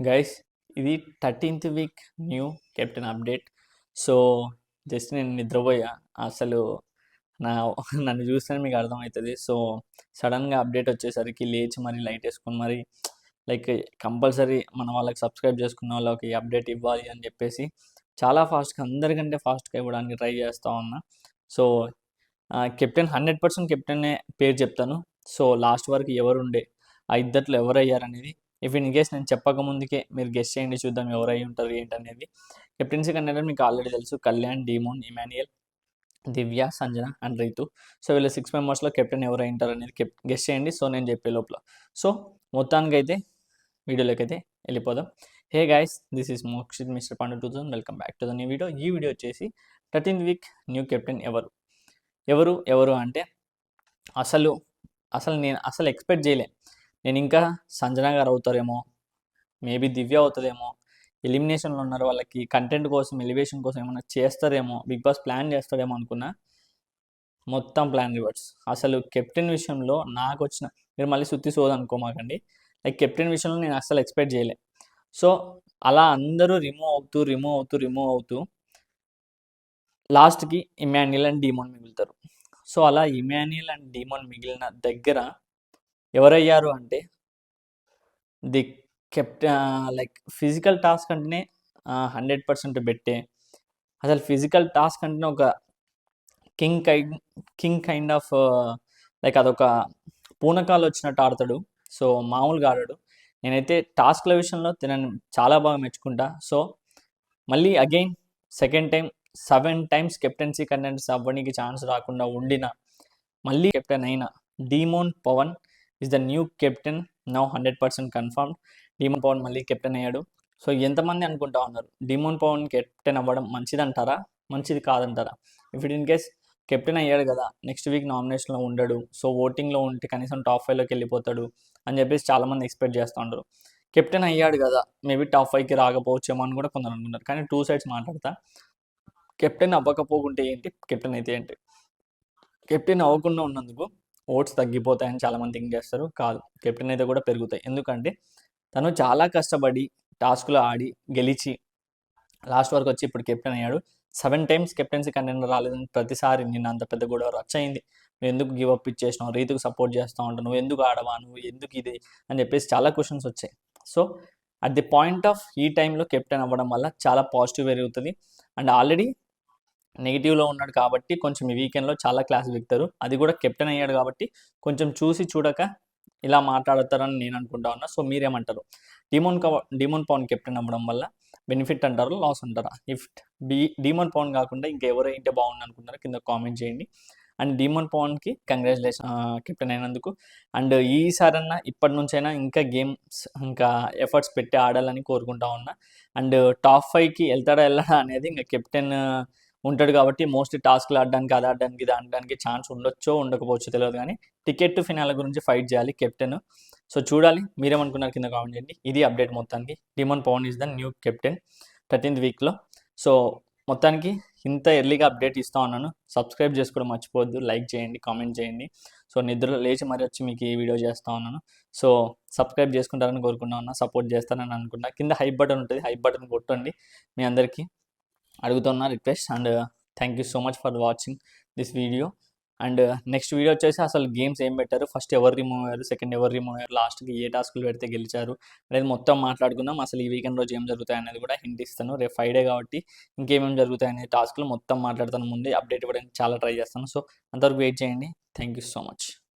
Guys ఇది thirteenth week new captain update so just నేను నిద్రపోయా. అసలు నా నన్ను చూస్తేనే మీకు అర్థమవుతుంది. సో సడన్గా అప్డేట్ వచ్చేసరికి లేచి మరి లైట్ వేసుకొని మరి లైక్ కంపల్సరీ మన వాళ్ళకి సబ్స్క్రైబ్ చేసుకున్న వాళ్ళకి అప్డేట్ ఇవ్వాలి అని చెప్పేసి చాలా ఫాస్ట్గా అందరికంటే ఫాస్ట్గా ఇవ్వడానికి ట్రై చేస్తూ ఉన్నా. సో కెప్టెన్ హండ్రెడ్ పర్సెంట్ కెప్టెన్నే పేరు చెప్తాను. సో లాస్ట్ వరకు ఎవరుండే? ఆ ఇద్దట్లో ఎవరయ్యారనేది ఇఫ్ ఇన్ కేస్ నేను చెప్పక ముందుకే మీరు గెస్ట్ చేయండి చూద్దాం ఎవరు అయి ఉంటారు ఏంటనేది. కెప్టెన్సీ కంటే మీకు ఆల్రెడీ తెలుసు. Kalyan Demon Emmanuel Divya Sanjana and Ritu so వీళ్ళ సిక్స్ మెంబర్స్లో కెప్టెన్ ఎవరు అయి ఉంటారు అనేది గెస్ట్ చేయండి. సో నేను చెప్పే లోపల. సో మొత్తానికి అయితే వీడియోలోకి అయితే వెళ్ళిపోదాం. Hey guys this is Mokshith mister Pandu two thousand welcome back to the new video ఈ వీడియో వచ్చేసి థర్టీన్త్ వీక్ న్యూ కెప్టెన్ ఎవరు? ఎవరు ఎవరు అంటే అసలు అసలు నేను అసలు ఎక్స్పెక్ట్ చేయలే. నేను ఇంకా సంజన గారు అవుతారేమో మేబీ దివ్య అవుతుందేమో ఎలిమినేషన్లో ఉన్నారు వాళ్ళకి కంటెంట్ కోసం ఎలివేషన్ కోసం ఏమైనా చేస్తారేమో బిగ్ బాస్ ప్లాన్ చేస్తాడేమో అనుకున్నా మొత్తం ప్లాన్ రివర్స్. అసలు కెప్టెన్ విషయంలో నాకు వచ్చిన మీరు మళ్ళీ సుత్తి సోదు అనుకోమాకండి లైక్ కెప్టెన్ విషయంలో నేను అసలు ఎక్స్పెక్ట్ చేయలే. సో అలా అందరూ రిమూవ్ అవుతూ రిమూవ్ అవుతూ రిమూవ్ అవుతూ లాస్ట్కి ఇమాన్యుల్ అండ్ డీమోన్ మిగులుతారు. సో అలా ఇమాన్యుల్ అండ్ డీమోన్ మిగిలిన దగ్గర ఎవరయ్యారు అంటే ది కెప్ట లైక్ ఫిజికల్ టాస్క్ అంటేనే హండ్రెడ్ పర్సెంట్ పెట్టే అసలు ఫిజికల్ టాస్క్ అంటేనే ఒక king kind king kind of like అదొక పూనకాలు వచ్చినట్టు ఆడతాడు. సో మామూలుగా ఆడాడు. నేనైతే టాస్క్ల విషయంలో తినని చాలా బాగా మెచ్చుకుంటా. సో మళ్ళీ again second time seven times captaincy contents అవ్వడానికి ఛాన్స్ రాకుండా ఉండిన మళ్ళీ కెప్టెన్ అయిన Demon Pavan is the new captain now hundred percent confirm Demon Pavan మళ్ళీ కెప్టెన్ అయ్యాడు. సో ఎంతమంది అనుకుంటా ఉన్నారు? డీమోన్ పవన్ కెప్టెన్ అవ్వడం మంచిదంటారా? మంచిది కాదంటారా? If it in case captain అయ్యాడు కదా నెక్స్ట్ వీక్ నామినేషన్లో ఉండడు. సో ఓటింగ్లో ఉంటే కనీసం టాప్ ఫైవ్లోకి వెళ్ళిపోతాడు అని చెప్పేసి చాలామంది ఎక్స్పెక్ట్ చేస్తూ ఉంటారు కెప్టెన్ అయ్యాడు కదా మేబీ టాప్ ఫైవ్కి రాకపోవచ్చేమో అని కూడా కొందరు అనుకుంటారు. కానీ టూ సైడ్స్ మాట్లాడతా. కెప్టెన్ అవ్వకపోకుంటే ఏంటి? కెప్టెన్ అయితే ఏంటి? కెప్టెన్ అవ్వకుండా ఉన్నందుకు ఓట్స్ తగ్గిపోతాయని చాలామంది థింక్ చేస్తారు. కాదు కెప్టెన్ అయితే కూడా పెరుగుతాయి. ఎందుకంటే తను చాలా కష్టపడి టాస్క్లో ఆడి గెలిచి లాస్ట్ వరకు వచ్చి ఇప్పుడు కెప్టెన్ అయ్యాడు. సెవెన్ టైమ్స్ కెప్టెన్సీ కంటెంట్ రాలేదని ప్రతిసారి నిన్న అంత పెద్ద గొడవ రచ్చయింది. నువ్వు ఎందుకు గివ్ అప్ ఇచ్చేసినావు? రీతుకు సపోర్ట్ చేస్తూ ఉంటావు నువ్వు ఎందుకు ఆడవా? నువ్వు ఎందుకు ఇది? అని చెప్పేసి చాలా క్వశ్చన్స్ వచ్చాయి. So at the point of ఈ టైంలో కెప్టెన్ అవ్వడం వల్ల చాలా పాజిటివ్ పెరుగుతుంది. అండ్ ఆల్రెడీ నెగిటివ్లో ఉన్నాడు కాబట్టి కొంచెం ఈ వీకెండ్లో చాలా క్లాస్ విక్తారు. అది కూడా కెప్టెన్ అయ్యాడు కాబట్టి కొంచెం చూసి చూడక ఇలా మాట్లాడతారని నేను అనుకుంటా ఉన్నా. సో మీరేమంటారు? డిమోన్ డిమోన్ పవన్ కెప్టెన్ అవ్వడం వల్ల బెనిఫిట్ అంటారు? లాస్ అంటారా? ఇఫ్ బీ డిమోన్ పవన్ కాకుండా ఇంకెవరైతే బాగుంది అనుకుంటారో కింద కామెంట్ చేయండి. అండ్ డిమోన్ పవన్కి కంగ్రాచులేషన్ కెప్టెన్ అయినందుకు. అండ్ ఈసారన్నా ఇప్పటి నుంచైనా ఇంకా గేమ్స్ ఇంకా ఎఫర్ట్స్ పెట్టి ఆడాలని కోరుకుంటా ఉన్నా. అండ్ టాప్ ఫైవ్కి వెళ్తాడా వెళ్ళడా అనేది ఇంకా కెప్టెన్ ఉంటాడు కాబట్టి మోస్ట్లీ టాస్క్లు ఆడడానికి అది ఆడడానికి ఇది ఆడడానికి ఛాన్స్ ఉండొచ్చో ఉండకపోవచ్చో తెలియదు కానీ టికెట్ ఫినాల గురించి ఫైట్ చేయాలి కెప్టెన్. సో చూడాలి మీరేమనుకున్నారు కింద కామెంట్ చేయండి. ఇది అప్డేట్ మొత్తానికి. Demon Pavan is the new captain thirteenth వీక్లో. సో మొత్తానికి ఇంత ఎర్లీగా అప్డేట్ ఇస్తా ఉన్నాను. సబ్స్క్రైబ్ చేసుకోవడం మర్చిపోవద్దు లైక్ చేయండి కామెంట్ చేయండి. సో నిద్రలో లేచి మరి వచ్చి మీకు ఈ వీడియో చేస్తూ ఉన్నాను. సో సబ్స్క్రైబ్ చేసుకుంటారని కోరుకున్నా ఉన్నా సపోర్ట్ చేస్తానని అనుకున్నా. కింద హైప్ బటన్ ఉంటుంది హైప్ బటన్ కొట్టండి మీ అందరికీ. అడుగుతున్నా request and thank you so much for watching this video and uh, next video వచ్చేసి అసలు గేమ్స్ ఏం పెట్టారు? ఫస్ట్ ఎవరు రిమూవ్ అయ్యారు? సెకండ్ ఎవరు రిమూవ్ అయ్యారు? లాస్ట్కి ఏ టాస్కులు పెడితే గెలిచారు? అనేది మొత్తం మాట్లాడుకుందాం. అసలు ఈ వీకెండ్ రోజు ఏం జరుగుతాయి అనేది కూడా హింట్ ఇస్తాను. రేపు ఫ్రైడే కాబట్టి ఇంకేమేమి జరుగుతాయి అనే టాస్కులు మొత్తం మాట్లాడతాను. ముందే అప్డేట్ ఇవ్వడానికి చాలా ట్రై చేస్తాను. సో అంతవరకు వెయిట్ చేయండి. Thank you so much